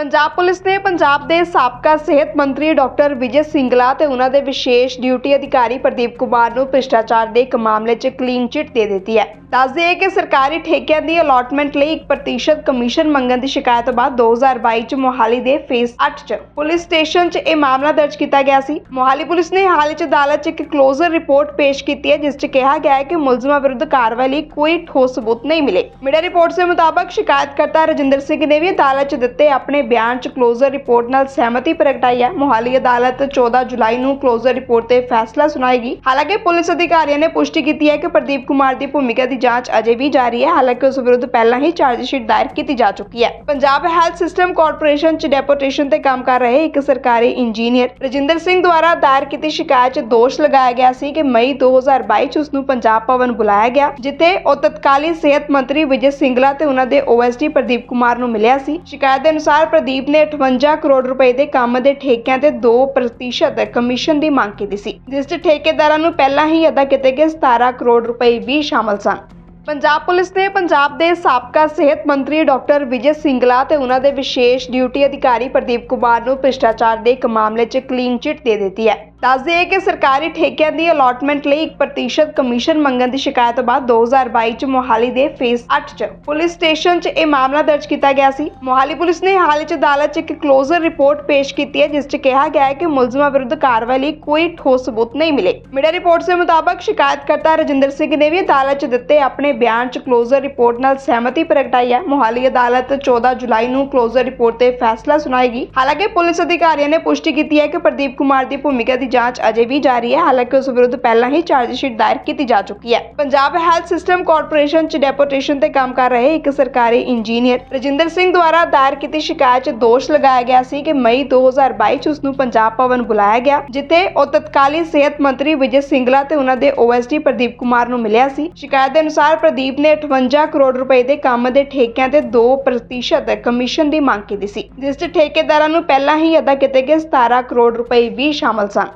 Punjab police ਨੇ ਪੰਜਾਬ ਦੇ ਸਾਬਕਾ ਸਿਹਤ ਮੰਤਰੀ ਡਾਕਟਰ ਵਿਜੇ ਸਿੰਗਲਾ ਤੇ ਉਹਨਾਂ ਦੇ ਵਿਸ਼ੇਸ਼ ਡਿਊਟੀ ਅਧਿਕਾਰੀ ਪ੍ਰਦੀਪ ਕੁਮਾਰ ਨੂੰ ਭ੍ਰਿਸ਼ਟਾਚਾਰ ਦੇ ਇੱਕ ਮਾਮਲੇ 'ਚ ਕਲੀਨ ਚਿੱਟ ਦੇ ਦਿੱਤੀ ਹੈ। ਦੱਸਦੇ ਹੈ ਕਿ ਸਰਕਾਰੀ ਠੇਕਿਆਂ ਦੀ ਅਲਾਟਮੈਂਟ ਲਈ 1% ਕਮਿਸ਼ਨ ਮੰਗਣ ਦੀ ਸ਼ਿਕਾਇਤ ਬਾਅਦ 2022 'ਚ ਮੋਹਾਲੀ ਦੇ ਫੇਸ 8 'ਚ ਪੁਲਿਸ ਸਟੇਸ਼ਨ 'ਚ ਇਹ ਮਾਮਲਾ ਦਰਜ ਕੀਤਾ ਗਿਆ ਸੀ। ਮੋਹਾਲੀ ਪੁਲਿਸ ਨੇ ਹਾਲ 'ਚ ਅਦਾਲਤ 'ਚ ਇੱਕ ਕਲੋਜ਼ਰ ਰਿਪੋਰਟ ਪੇਸ਼ ਕੀਤੀ ਹੈ, ਜਿਸ 'ਚ ਕਿਹਾ ਗਿਆ ਹੈ ਕਿ ਮੁਲਜ਼ਮਾਂ ਵਿਰੁੱਧ ਕਾਰਵਾਈ ਲਈ ਕੋਈ ਠੋਸ ਸਬੂਤ ਨਹੀਂ ਮਿਲੇ। ਮੀਡੀਆ ਰਿਪੋਰਟ ਦੇ ਮੁਤਾਬਕ ਸ਼ਿਕਾਇਤਕਰਤਾ ਰਜਿੰਦਰ ਸਿੰਘ ਨੇ ਵੀ ਅਦਾਲਤ 'ਚ ਦਿੱਤੇ ਆਪਣੇ ਬਿਆਨ 'ਚ ਕਲੋਜ਼ਰ ਰਿਪੋਰਟ ਨਾਲ ਸਹਿਮਤੀ ਪ੍ਰਗਟਾਈ ਹੈ। ਮੋਹਾਲੀ ਅਦਾਲਤ 14 ਜੁਲਾਈ ਨੂੰ ਕਲੋਜ਼ਰ ਰਿਪੋਰਟ ਤੇ ਫੈਸਲਾ ਸੁਣਾਏਗੀ। ਹਾਲਾਂਕਿ ਪੁਲਿਸ ਅਧਿਕਾਰੀਆਂ ਨੇ ਪੁਸ਼ਟੀ ਕੀਤੀ ਹੈ ਕਿ ਪ੍ਰਦੀਪ ਕੁਮਾਰ ਦੀ ਭੂਮਿਕਾ ਦੀ ਜਾਂਚ ਅਜੇ ਵੀ ਜਾਰੀ ਹੈ। ਹਾਲਾਂਕਿ ਉਸ ਵਿਰੁੱਧ ਪਹਿਲਾਂ ਹੀ ਚਾਰਜ ਦਾਇਰ ਕੀਤੀ ਜਾ ਚੁੱਕੀ ਹੈ। ਪੰਜਾਬ ਹੈਲਥ ਸਿਸਟਮ ਕਾਰਪੋਰੇਸ਼ਨ 'ਚ ਡੈਪੂਟੇਸ਼ਨ ਤੇ ਕੰਮ ਕਰ ਰਹੇ ਇੱਕ ਸਰਕਾਰੀ ਇੰਜੀਨੀਅਰ ਰਜਿੰਦਰ ਸਿੰਘ ਦੁਆਰਾ ਦਾਇਰ ਕੀਤੀ ਸ਼ਿਕਾਇਤ 'ਚ ਦੋਸ਼ ਲਗਾਇਆ ਗਿਆ ਸੀ ਕਿ ਮਈ 2022 'ਚ ਉਸ ਨੂੰ ਪੰਜਾਬ ਭਵਨ ਬੁਲਾਇਆ ਗਿਆ, ਜਿੱਥੇ ਉਹ ਤਤਕਾਲੀ ਸਿਹਤ ਮੰਤਰੀ ਵਿਜੇ ਸਿੰਗਲਾ ਤੇ ਉਹਨਾਂ ਦੇ ਓਐਸਡੀ ਪ੍ਰਦੀਪ ਕੁਮਾਰ ਨੂੰ ਮਿਲਿਆ ਸੀ। ਸ਼ਿਕਾਇਤ ਦੇ ਅਨੁਸਾਰ ਪ੍ਰਦੀਪ ਨੇ 58 ਕਰੋੜ ਰੁਪਏ ਦੇ ਕੰਮ ਦੇ ਠੇਕਿਆਂ ਤੇ 2% ਕਮਿਸ਼ਨ ਦੀ ਮੰਗ ਕੀਤੀ ਸੀ, ਜਿਸ 'ਚ ਠੇਕੇਦਾਰਾਂ ਨੂੰ ਪਹਿਲਾਂ ਹੀ ਅਦਾ ਕੀਤੇ ਗਏ 17 ਕਰੋੜ ਰੁਪਏ ਵੀ ਸ਼ਾਮਲ ਸਨ। ਪੰਜਾਬ ਪੁਲਿਸ ਨੇ ਪੰਜਾਬ ਦੇ ਸਾਬਕਾ ਸਿਹਤ ਮੰਤਰੀ ਡਾਕਟਰ ਵਿਜੇ ਸਿੰਗਲਾ ਤੇ ਉਹਨਾਂ ਦੇ ਵਿਸ਼ੇਸ਼ ਡਿਊਟੀ ਅਧਿਕਾਰੀ ਪ੍ਰਦੀਪ ਕੁਮਾਰ ਨੂੰ ਭ੍ਰਿਸ਼ਟਾਚਾਰ ਦੇ ਇੱਕ ਮਾਮਲੇ 'ਚ ਕਲੀਨ ਚਿੱਟ ਦੇ ਦਿੱਤੀ ਹੈ। ਦੱਸਦੇ ਹੈ ਕਿ ਸਰਕਾਰੀ ਠੇਕਿਆਂ ਦੀ ਅਲਾਟਮੈਂਟ ਲਈ 1% ਕਮਿਸ਼ਨ ਮੰਗਣ ਦੀ ਸ਼ਿਕਾਇਤ ਬਾਅਦ 2022 'ਚ ਮੋਹਾਲੀ ਦੇ ਫੇਸ 8 'ਚ ਪੁਲਿਸ ਸਟੇਸ਼ਨ 'ਚ ਇਹ ਮਾਮਲਾ ਦਰਜ ਕੀਤਾ ਗਿਆ ਸੀ। ਮੋਹਾਲੀ ਪੁਲਿਸ ਨੇ ਹਾਲ 'ਚ ਅਦਾਲਤ 'ਚ ਇੱਕ ਕਲੋਜ਼ਰ ਰਿਪੋਰਟ ਪੇਸ਼ ਕੀਤੀ ਹੈ, ਜਿਸ 'ਚ ਕਿਹਾ ਗਿਆ ਹੈ ਕਿ ਮੁਲਜ਼ਮਾਂ ਵਿਰੁੱਧ ਕਾਰਵਾਈ ਲਈ ਕੋਈ ਠੋਸ ਸਬੂਤ ਨਹੀਂ ਮਿਲੇ। ਮੀਡੀਆ ਰਿਪੋਰਟ ਦੇ ਮੁਤਾਬਕ ਸ਼ਿਕਾਇਤਕਰਤਾ ਰਜਿੰਦਰ ਸਿੰਘ ਨੇ ਵੀ ਅਦਾਲਤ 'ਚ ਦਿੱਤੇ ਆਪਣੇ ਬਿਆਨ 'ਚ ਕਲੋਜ਼ਰ ਰਿਪੋਰਟ ਨਾਲ ਸਹਿਮਤੀ ਪ੍ਰਗਟਾਈ ਹੈ। ਮੋਹਾਲੀ ਅਦਾਲਤ 14 ਜੁਲਾਈ ਨੂੰ ਕਲੋਜ਼ਰ ਰਿਪੋਰਟ ਤੇ ਫੈਸਲਾ ਸੁਣਾਏਗੀ। ਹਾਲਾਂਕਿ ਪੁਲਿਸ ਅਧਿਕਾਰੀਆਂ ਨੇ ਪੁਸ਼ਟੀ ਕੀਤੀ ਹੈ ਕਿ ਪ੍ਰਦੀਪ ਕੁਮਾਰ ਦੀ ਭੂਮਿਕਾ ਦੀ ਜਾਂਚ ਅਜੇ ਵੀ ਜਾਰੀ ਹੈ। ਹਾਲਾਂਕਿ ਉਸ ਵਿਰੁੱਧ ਪਹਿਲਾਂ ਹੀ ਚਾਰਜ ਦਾਇਰ ਕੀਤੀ ਜਾ ਚੁੱਕੀ ਹੈ। ਪੰਜਾਬ ਹੈਲਥ ਸਿਸਟਮ ਕਾਰਪੋਰੇਸ਼ਨ 'ਚ ਡੈਪੂਟੇਸ਼ਨ ਤੇ ਕੰਮ ਕਰ ਰਹੇ ਇੱਕ ਸਰਕਾਰੀ ਇੰਜੀਨੀਅਰ ਰਜਿੰਦਰ ਸਿੰਘ ਦੁਆਰਾ ਦਾਇਰ ਕੀਤੀ ਸ਼ਿਕਾਇਤ 'ਚ ਦੋਸ਼ ਲਗਾਇਆ ਗਿਆ ਸੀ ਕਿ ਮਈ 2022 'ਚ ਉਸ ਨੂੰ ਪੰਜਾਬ ਭਵਨ ਬੁਲਾਇਆ ਗਿਆ, ਜਿੱਥੇ ਉਹ ਤਤਕਾਲੀ ਸਿਹਤ ਮੰਤਰੀ ਵਿਜੇ ਸਿੰਗਲਾ ਤੇ ਉਹਨਾਂ ਦੇ ਓਐਸਡੀ ਪ੍ਰਦੀਪ ਕੁਮਾਰ ਨੂੰ ਮਿਲਿਆ ਸੀ। ਸ਼ਿਕਾਇਤ ਦੇ ਅਨੁਸਾਰ ਪ੍ਰਦੀਪ ਨੇ 58 ਕਰੋੜ ਰੁਪਏ ਦੇ ਕੰਮ ਦੇ ਠੇਕਿਆਂ ਤੇ 2% ਕਮਿਸ਼ਨ ਦੀ ਮੰਗ ਕੀਤੀ ਸੀ, ਜਿਸ 'ਚ ਠੇਕੇਦਾਰਾਂ ਨੂੰ ਪਹਿਲਾਂ ਹੀ ਅਦਾ ਕੀਤੇ ਗਏ 17 ਕਰੋੜ ਰੁਪਏ ਵੀ ਸ਼ਾਮਲ ਸਨ।